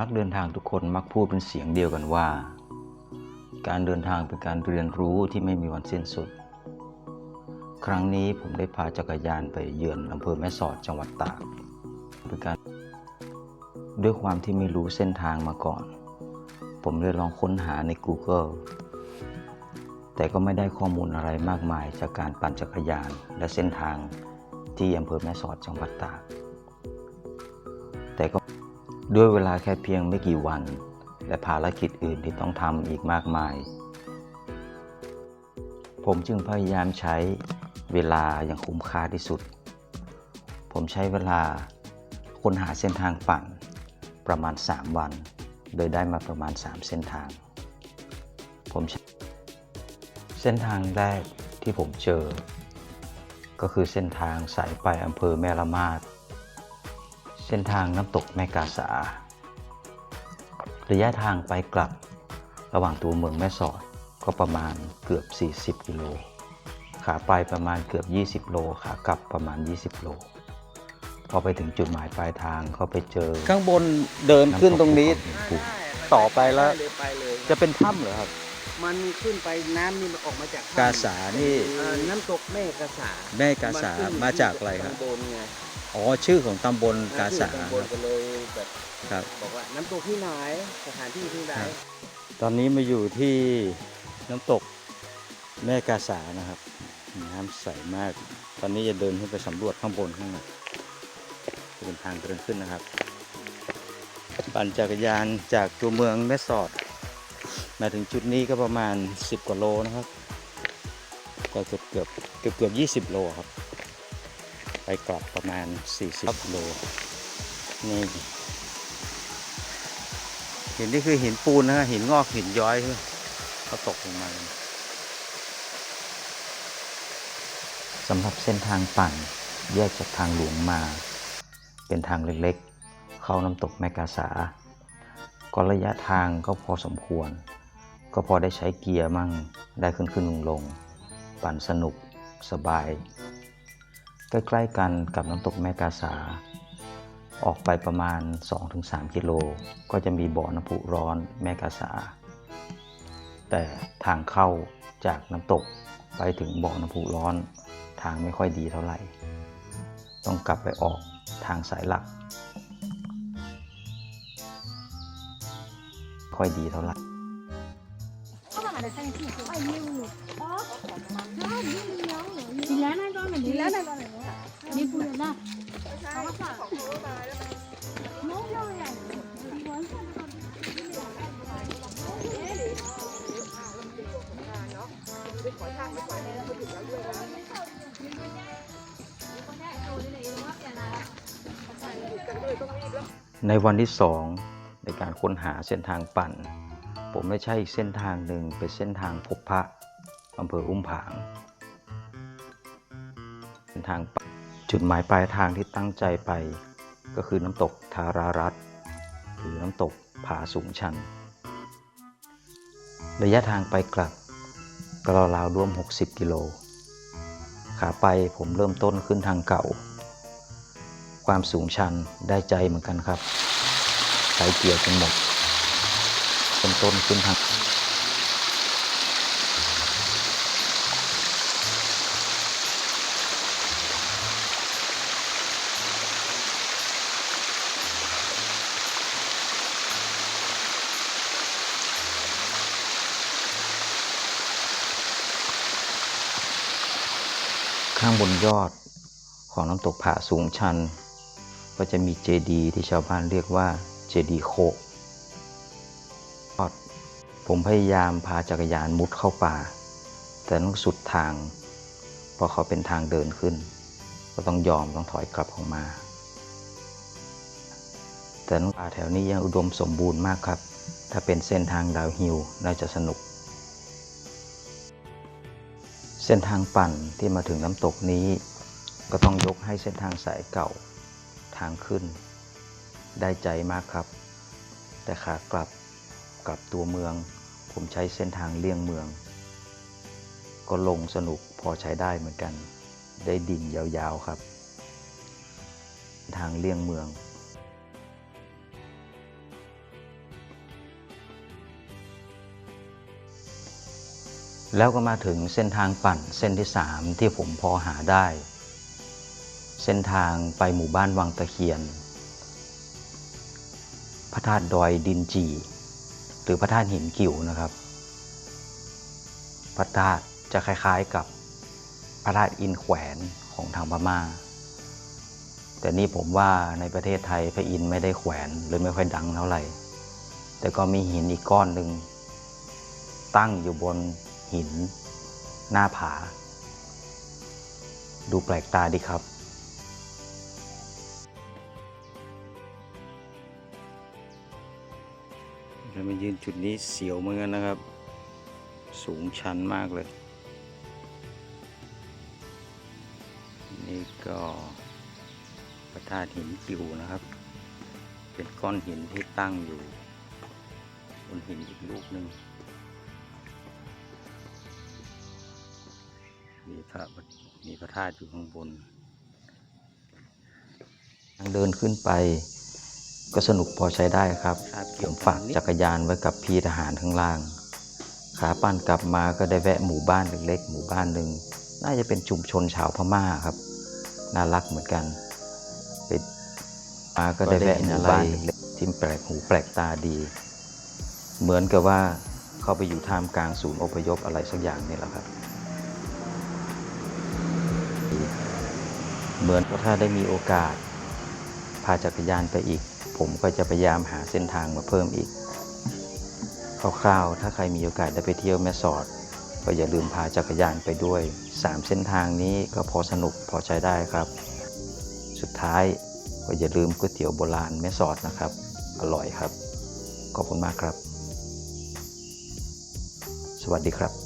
นักเดินทางทุกคนมักพูดเป็นเสียงเดียวกันว่า การเดินทางเป็นการเรียนรู้ที่ไม่มีวันสิ้นสุด ครั้งนี้ผมได้พาจักรยานไปเยือนอำเภอแม่สอดจังหวัดตากเป็นการด้วยความที่ไม่รู้เส้นทางมาก่อน ผมเลยลองค้นหาใน Google แต่ก็ไม่ได้ข้อมูลอะไรมากมายจากการปั่นจักรยานและเส้นทางที่อำเภอแม่สอดจังหวัดตาก ด้วยเวลาแค่เพียงไม่กี่วัน และภารกิจอื่นที่ต้องทำอีกมากมาย ผมจึงพยายามใช้เวลาอย่างคุ้มค่าที่สุด ผมใช้เวลาค้นหาเส้นทางปั่นประมาณ 3 วัน โดยได้มาประมาณ 3 เส้นทาง ผมเส้นทางแรกที่ผมเจอ ก็คือเส้นทางสายไปอำเภอแม่ละมาด เส้นทางน้ำตกแม่กาสา ระยะทางไปกลับระหว่างตัวเมืองแม่สอดก็ประมาณเกือบ 40 กิโล ขาไปประมาณเกือบ 20 โล ขากลับประมาณ 20 โล พอไปถึงจุดหมายปลายทางก็ไปเจอข้างบนเดินขึ้นตรงนี้ำตกภูเขาหินปูนต่อไปแล้ว เลยไปเลย จะเป็นถ้ำเหรอครับ มันขึ้นไปน้ำนี่มันออกมาจากกาสานี่ เอ่อน้ำตกแม่กาสาแม่กาสาขึ้นมาจากอะไรครับตำบลไง อ๋อชื่อของตำบลกาสาขึ้นตำบลก็เลยแบบครับ บอกว่าน้ำตกที่ไหนสถานที่ที่ไหนครับ ตอนนี้มาอยู่ที่น้ำตกแม่กาสานะครับ น้ำใสมาก ตอนนี้จะเดินขึ้นไปสำรวจข้างบนข้างในจะเป็นทางเดินขึ้นนะครับ ปั่นจักรยานจากตัวเมืองแม่สอด มาถึงจุดนี้ก็ประมาณ 10 กว่าโลนะครับ ก็เกือบเกือบเกือบเกือบ20 โลครับ ไปกลับประมาณ 40โลนี่หินนี่คือหินปูนนะฮะหินงอกหินย้อยคือเขาตกลงมาสำหรับเส้นทางปั่นแยกจากทางหลวงมา เป็นทางเล็กๆ เข้าน้ำตกแมกาสา ก็ระยะทางก็พอสมควร ก็พอได้ใช้เกียร์มั่งได้ขึ้นขึ้นลงลงๆปั่นสนุกสบาย ใกล้ๆกันกับน้ำตกแมกาสา ออกไปประมาณ 2-3 กิโล ก็จะมีบ่อน้ำพุร้อนแมกาสา แต่ทางเข้าจากน้ำตกไปถึงบ่อน้ำพุร้อน ทางไม่ค่อยดีเท่าไหร่ ต้องกลับไปออกทางสายหลัก ค่อยดีเท่าไหร่ 你来那装的，你来那装的， นในะในวันที่สองในการค้นหาเส้นทางปั่น ผมได้ใช้อีกเส้นทางหนึ่งเป็นเส้นทางพบพระอำเภออุ้มผางเส้นทางปั่น จุดหมายปลายทางที่ตั้งใจไป ก็คือน้ำตกทารารัตหรือน้ำตกผาสูงชัน ระยะทางไปกลับก็ราวๆรวม 60 กิโล ขาไปผมเริ่มต้นขึ้นทางเก่า ความสูงชันได้ใจเหมือนกันครับ ใช้เกียร์จนหมดต้นต้นขึ้นทาง ข้างบนยอดของน้ำตกผาสูงชัน ก็จะมีเจดีย์ที่ชาวบ้านเรียกว่าเจดีโคกผมพยายามพาจักรยานมุดเข้าป่า แต่ต้องสุดทาง เพราะเขาเป็นทางเดินขึ้น ก็ต้องยอมต้องถอยกลับออกมา แต่น้ำป่าแถวนี้ยังอุดมสมบูรณ์มากครับ ถ้าเป็นเส้นทางดาวฮิลน่าจะสนุก เส้นทางปั่นที่มาถึงน้ำตกนี้ ก็ต้องยกให้เส้นทางสายเก่าทางขึ้น ได้ใจมากครับ แต่ขากลับกลับตัวเมือง ผมใช้เส้นทางเลี่ยงเมือง ก็ลงสนุกพอใช้ได้เหมือนกัน ได้ดิ่งยาวๆครับ ทางเลี่ยงเมือง แล้วก็มาถึงเส้นทางปั่นเส้นที่3ที่ผมพอหาได้ เส้นทางไปหมู่บ้านวังตะเคียน พระธาตุดอยดินจี หรือพระธาตุหินกิ่วนะครับ พระธาตุจะคล้ายๆกับพระธาตุอินแขวนของทางพม่า แต่นี่ผมว่าในประเทศไทยพระอินไม่ได้แขวนหรือไม่ค่อยดังเท่าไหร่ แต่ก็มีหินอีกก้อนหนึ่งตั้งอยู่บน หิน หน้าผา ดูแปลกตาดีครับเรามายืนจุดนี้เสียวเหมือนกันนะครับ สูงชันมากเลย นี่ก็พระธาตุหินกิวนะครับ เป็นก้อนหินที่ตั้งอยู่บนหินอีกลูกหนึ่ง ระมีพระธาตุอยู่ข้างบน ทางเดินขึ้นไปก็สนุกพอใช้ได้ครับ ผมฝากจักรยานไว้กับพี่ทหารข้างล่าง ขาปั่นกลับมาก็ได้แวะหมู่บ้านเล็กๆ หมู่บ้านหนึ่ง น่าจะเป็นชุมชนชาวพม่าครับ น่ารักเหมือนกัน ไปมาก็ได้แวะหมู่บ้านเล็กๆที่แปลกหูแปลกตาดี เหมือนกับว่าเข้าไปอยู่ท่ามกลางศูนย์อพยพอะไรสักอย่างนี่แหละครับ เหมือนว่าถ้าได้มีโอกาส พาจักรยานไปอีก ผมก็จะพยายามหาเส้นทางมาเพิ่มอีกคร่าวๆ ถ้าใครมีโอกาสได้ไปเที่ยวแม่สอด ก็อย่าลืมพาจักรยานไปด้วย 3 เส้นทางนี้ก็พอสนุกพอใช้ได้ครับ สุดท้ายก็อย่าลืมก๋วยเตี๋ยวโบราณแม่สอดนะครับ อร่อยครับ ขอบคุณมากครับ สวัสดีครับ